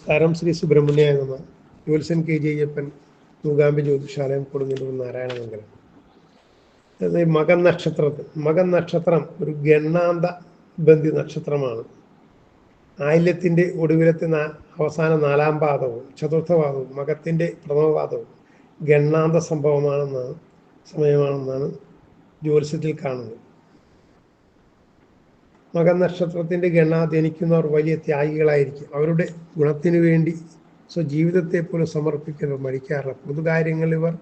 നമസ്കാരം. ശ്രീ സുബ്രഹ്മണ്യ നമ ജോത്സൻ കെ. ജി. അയ്യപ്പൻ മൂകാംബി ജ്യോതിഷാലയം കൊടുങ്ങല്ലൂർ നാരായണമംഗലം. അത് ഈ മകൻ നക്ഷത്രത്തിൽ മകൻ നക്ഷത്രം ഒരു ഗണ്ണാന്ത ബന്ധി നക്ഷത്രമാണ്. ആയില്യത്തിന്റെ ഒടുവിലത്തെ നാ അവസാന നാലാം പാദവും ചതുർത്ഥ പാദവും മകത്തിന്റെ പ്രഥമപാദവും ഗണ്ണാന്ത സംഭവമാണെന്നാണ് സമയമാണെന്നാണ് ജ്യോത്സ്യത്തിൽ കാണുന്നത്. മകൻ നക്ഷത്രത്തിന്റെ ഗണ ധനിക്കുന്നവർ വലിയ ത്യാഗികളായിരിക്കും. അവരുടെ ഗുണത്തിനു വേണ്ടി സ്വജീവിതത്തെ പോലും സമർപ്പിക്കുന്നവർ മരിക്കാറില്ല പൊതുകാര്യങ്ങൾ ഇവർ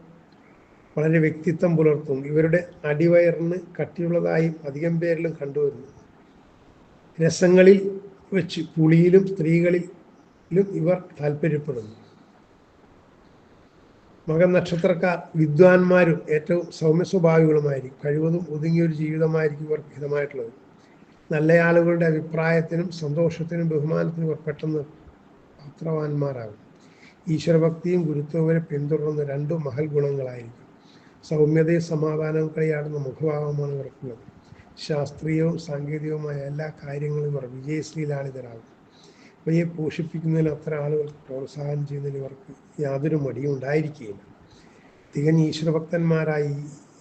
വളരെ വ്യക്തിത്വം പുലർത്തും. ഇവരുടെ അടിവയറിന് കട്ടിയുള്ളതായും അധികം പേരിലും കണ്ടുവരുന്നു. രസങ്ങളിൽ വെച്ച് പുളിയിലും സ്ത്രീകളിലും ഇവർ താല്പര്യപ്പെടുന്നു. മകൻ നക്ഷത്രക്കാർ വിദ്വാൻമാരും ഏറ്റവും സൗമ്യ സ്വഭാവികളുമായിരിക്കും കഴിവതും ഒതുങ്ങിയൊരു ജീവിതമായിരിക്കും ഇവർക്ക് ഹിതമായിട്ടുള്ളത്. നല്ല ആളുകളുടെ അഭിപ്രായത്തിനും സന്തോഷത്തിനും ബഹുമാനത്തിനും പെട്ടെന്ന് പാത്രവാന്മാരാകും. ഈശ്വരഭക്തിയും ഗുരുത്വവരെ പിന്തുടർന്ന് രണ്ടു മഹൽ ഗുണങ്ങളായിരിക്കും. സൗമ്യതയും സമാധാനവും കളിയാടുന്ന മുഖഭാവമാണ് ഇവർക്കുള്ളത് ശാസ്ത്രീയവും സാങ്കേതികവുമായ എല്ലാ കാര്യങ്ങളും ഇവർ വിജയശ്രീലാളിതരാകും ഇവയെ പോഷിപ്പിക്കുന്നതിന് അത്ര ആളുകൾക്ക് പ്രോത്സാഹനം ചെയ്യുന്നതിന് ഇവർക്ക് യാതൊരു മടിയും ഉണ്ടായിരിക്കുകയില്ല. തികഞ്ഞ ഈശ്വരഭക്തന്മാരായി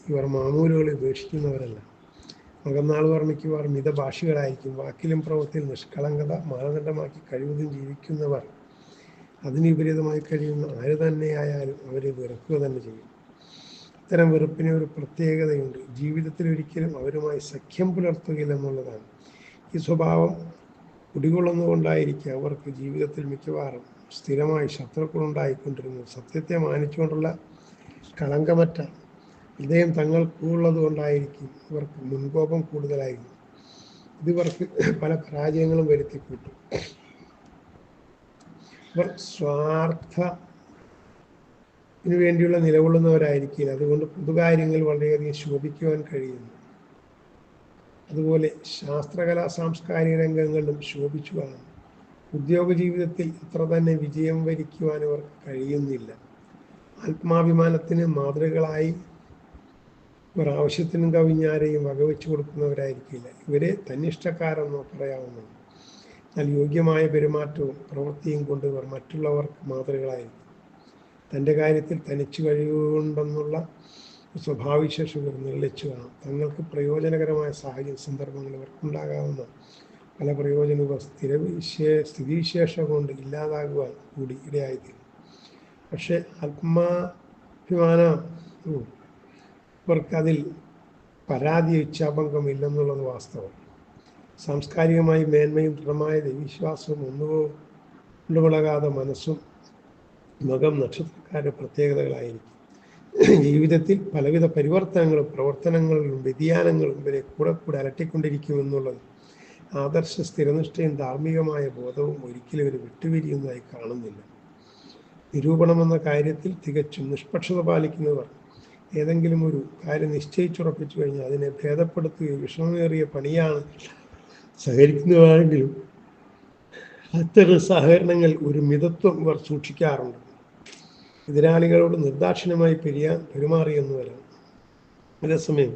ഇവർ മാമൂലുകളെ ഉപേക്ഷിക്കുന്നവരല്ല. മകന്നാൾ വർണിക്കുവാർ മിതഭാഷികളായിരിക്കും വാക്കിലും പ്രവൃത്തിയിൽ നിഷ്കളങ്കത മാനദണ്ഡമാക്കി കഴിവതും ജീവിക്കുന്നവർ അതിന് വിപരീതമായി കഴിയുന്ന ആര് തന്നെയായാലും അവരെ വെറുക്കുക തന്നെ ചെയ്യും. ഇത്തരം വെറുപ്പിന് ഒരു പ്രത്യേകതയുണ്ട്. ജീവിതത്തിൽ ഒരിക്കലും അവരുമായി സഖ്യം പുലർത്തുകയില്ല എന്നുള്ളതാണ്. ഈ സ്വഭാവം കുടികൊള്ളുന്നതുകൊണ്ടായിരിക്കും അവർക്ക് ജീവിതത്തിൽ മിക്കവാറും സ്ഥിരമായി ശത്രുക്കളുണ്ടായിക്കൊണ്ടിരുന്നത് സത്യത്തെ മാനിച്ചുകൊണ്ടുള്ള കളങ്കമറ്റ ഹൃദയം തങ്ങൾക്കുള്ളത് കൊണ്ടായിരിക്കും. ഇവർക്ക് മുൻകോപം കൂടുതലായിരിക്കും. ഇതിവർക്ക് പല പരാജയങ്ങളും വരുത്തിക്കൂട്ടും. ഇവർ സ്വാർത്ഥ വേണ്ടിയുള്ള നിലകൊള്ളുന്നവരായിരിക്കില്ല. അതുകൊണ്ട് പൊതുകാര്യങ്ങൾ വളരെയധികം ശോഭിക്കുവാൻ കഴിയുന്നു. അതുപോലെ ശാസ്ത്രകലാ സാംസ്കാരിക രംഗങ്ങളിലും ശോഭിച്ചു കാണും ഉദ്യോഗ ജീവിതത്തിൽ അത്ര തന്നെ വിജയം വരിക്കുവാൻ ഇവർക്ക് കഴിയുന്നില്ല. ആത്മാഭിമാനത്തിന് മാതൃകളായി ഇവർ ആവശ്യത്തിനും കവിഞ്ഞാരെയും വകവെച്ചു കൊടുക്കുന്നവരായിരിക്കില്ല. ഇവരെ തന്നിഷ്ടക്കാരെന്നോ പറയാവുന്നതാണ്. എന്നാൽ യോഗ്യമായ പെരുമാറ്റവും പ്രവൃത്തിയും കൊണ്ട് ഇവർ മറ്റുള്ളവർക്ക് മാതൃകളായിരിക്കും. തന്റെ കാര്യത്തിൽ തനിച്ചു കഴിവുണ്ടെന്നുള്ള സ്വഭാവവിശേഷം ഇവർ നിർലച്ചു കാണും. തങ്ങൾക്ക് പ്രയോജനകരമായ സാഹചര്യ സന്ദർഭങ്ങൾ ഇവർക്കുണ്ടാകാവുന്ന പല പ്രയോജനം ഇവർ സ്ഥിരവിശേ സ്ഥിതിവിശേഷം കൊണ്ട് ഇല്ലാതാകുവാൻ കൂടി ഇടയായിത്തീരും. പക്ഷേ ആത്മാഭിമാനവും ഇവർക്കതിൽ പരാതി ഇച്ഛാഭംഗം ഇല്ലെന്നുള്ളത് വാസ്തവം. സാംസ്കാരികമായി മേന്മയും ദൃഢമായ ദൈവവിശ്വാസവും ഒന്നുകൊണ്ടുമുളകാതെ മനസ്സും മകം നക്ഷത്രക്കാരുടെ പ്രത്യേകതകളായിരിക്കും. ജീവിതത്തിൽ പലവിധ പരിവർത്തനങ്ങളും പ്രവർത്തനങ്ങളിലും വ്യതിയാനങ്ങളും ഇവരെ കൂടെ കൂടെ അലട്ടിക്കൊണ്ടിരിക്കുമെന്നുള്ളത് ആദർശ സ്ഥിരനിഷ്ഠയും ധാർമ്മികമായ ബോധവും ഒരിക്കലും ഇവർ വിട്ടുപിരിയുന്നതായി കാണുന്നില്ല. നിരൂപണമെന്ന കാര്യത്തിൽ തികച്ചും നിഷ്പക്ഷത പാലിക്കുന്നവർ ഏതെങ്കിലും ഒരു കാര്യം നിശ്ചയിച്ചുറപ്പിച്ചു കഴിഞ്ഞാൽ അതിനെ ഭേദപ്പെടുത്തുകയും വിഷമമേറിയ പണിയാണ് സഹകരിക്കുന്നതാണെങ്കിലും അത്തരം സഹകരണങ്ങൾ ഒരു മിതത്വം ഇവർ സൂക്ഷിക്കാറുണ്ട്. എതിരാളികളോട് നിർദാക്ഷിണ്യമായി പെരിയാൻ പെരുമാറിയെന്ന് വരാം അതേസമയം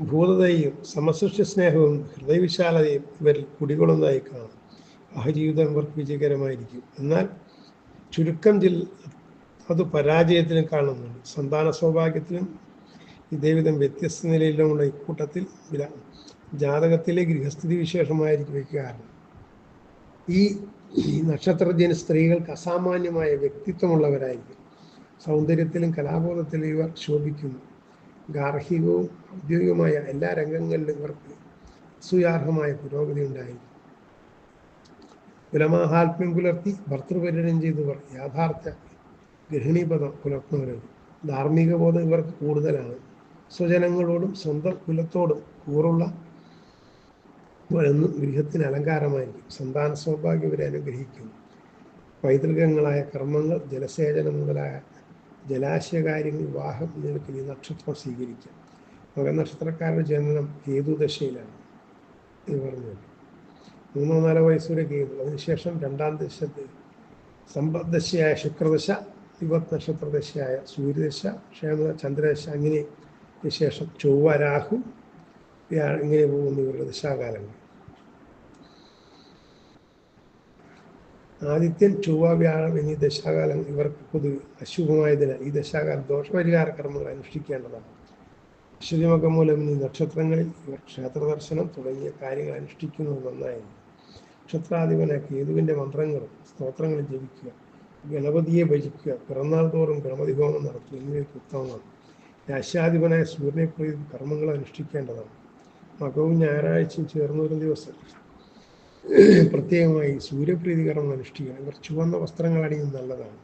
ഭൂതതയും സമസൃഷ്ടി സ്നേഹവും ഹൃദയവിശാലതയും ഇവരിൽ കുടികൊള്ളുന്നതായി കാണാം. സഹജീവിതം ഇവർക്ക് വിജയകരമായിരിക്കും. എന്നാൽ ചുരുക്കം ജില്ല അത് പരാജയത്തിനും കാണുന്നുണ്ട്. സന്താന സൗഭാഗ്യത്തിനും ഇതേവിധം വ്യത്യസ്ത നിലയിലുമുള്ള ഇക്കൂട്ടത്തിൽ വില ജാതകത്തിലെ ഗൃഹസ്ഥിതി വിശേഷമായിരിക്കും കാരണം. ഈ നക്ഷത്രജന സ്ത്രീകൾക്ക് അസാമാന്യമായ വ്യക്തിത്വമുള്ളവരായിരിക്കും. സൗന്ദര്യത്തിലും കലാബോധത്തിലും ഇവർ ശോഭിക്കുന്നു. ഗാർഹികവും ഔദ്യോഗികമായ എല്ലാ രംഗങ്ങളിലും ഇവർക്ക് സുയാർഹമായ പുരോഗതി ഉണ്ടായിരിക്കും. കുലമാഹാത്മ്യം പുലർത്തി ഭർത്തൃപര്യടനം ചെയ്തവർ യാഥാർത്ഥ്യ ഗൃഹിണീപദം പുലർത്തുന്നവരാണ് ധാർമ്മിക ബോധം ഇവർക്ക് കൂടുതലാണ്. സ്വജനങ്ങളോടും സ്വന്തം കുലത്തോടും കൂറുള്ള ഗൃഹത്തിന് അലങ്കാരമായിരിക്കും. സന്താന സൗഭാഗ്യം ഇവരെ അനുഗ്രഹിക്കുന്നു പൈതൃകങ്ങളായ കർമ്മങ്ങൾ ജലസേചനം മുതലായ ജലാശയ കാര്യങ്ങൾ വിവാഹം എന്നിവയ്ക്ക് ഈ നക്ഷത്രം സ്വീകരിക്കാം. മകനക്ഷത്രക്കാരുടെ ജനനം കേതുദശയിലാണ് എന്ന് പറഞ്ഞു മൂന്നോ നാലോ വയസ്സുവരെ കേതു അതിനുശേഷം രണ്ടാം ദശത്ത് സമ്പദ്ദശയായ ശുക്രദശ വിപത് നക്ഷത്രദശയായ സൂര്യദശ ക്ഷേമ ചന്ദ്രദശ അങ്ങനെ ശേഷം ചൊവ്വ രാഹു ഇങ്ങനെ പോകുന്ന ഇവരുടെ ദശാകാലങ്ങൾ. ആദിത്യൻ ചൊവ്വ വ്യാഴം എന്നീ ദശാകാലം ഇവർക്ക് പൊതുവെ അശുഭമായതിനാൽ ഈ ദശാകാലം ദോഷപരിഹാര കർമ്മങ്ങൾ അനുഷ്ഠിക്കേണ്ടതാണ്. അശ്വതിമകം മൂലം ഈ നക്ഷത്രങ്ങളിൽ ഇവർ ക്ഷേത്ര ദർശനം തുടങ്ങിയ കാര്യങ്ങൾ അനുഷ്ഠിക്കുന്നത് നന്നായിരുന്നു നക്ഷത്രാധിപനാക്കി കേതുവിന്റെ മന്ത്രങ്ങളും സ്തോത്രങ്ങളും ജപിക്കുക. ഗണപതിയെ ഭജിക്കുക. പിറന്നാൾ തോറും ഗണപതി ഹോമം നടത്തുക എന്നിവയ്ക്ക് ഉത്തമമാണ്. സൂര്യനെ പ്രീതി കർമ്മങ്ങൾ അനുഷ്ഠിക്കേണ്ടതാണ്. മകവും ഞായറാഴ്ചയും ചേർന്ന ഒരു ദിവസം പ്രത്യേകമായി സൂര്യപ്രീതി കർമ്മം അനുഷ്ഠിക്കണം. ഇവർ ചുവന്ന വസ്ത്രങ്ങൾ അണിയുന്നത് നല്ലതാണ്.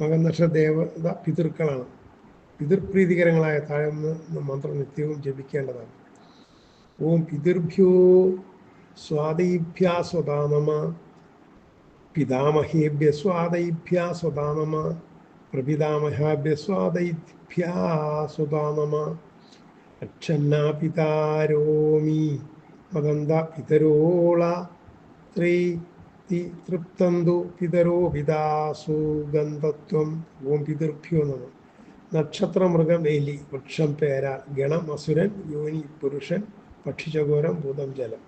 മകനക്ഷ ദേവത പിതൃക്കളാണ്. പിതൃപ്രീതികരങ്ങളായ താഴ്ന്ന മന്ത്രം നിത്യവും ജപിക്കേണ്ടതാണ്. ഓം പിതൃഭ്യോ സ്വാദയിഭ്യാ സ്വദാനമ പിതാമഹേഭ്യ സ്വാദയിഭ്യാ സ്വദാനമ പ്രപിതാമഹാഭ്യ സ്വാദയിഭ്യാ സ്വദാനമ അക്ഷന്നാ പിതാരോമി മദന്ത പിതരോള ത്രീ തൃപ്തന്തു പിതരോ പിതാസു ഗന്ധത്വം ഓം പിതൃഭ്യോ നമ നക്ഷത്രമൃഗം എലി വൃക്ഷം പേര ഗണം അസുരൻ യോനി പുരുഷൻ പക്ഷിചകോരം ഭൂതം ജലം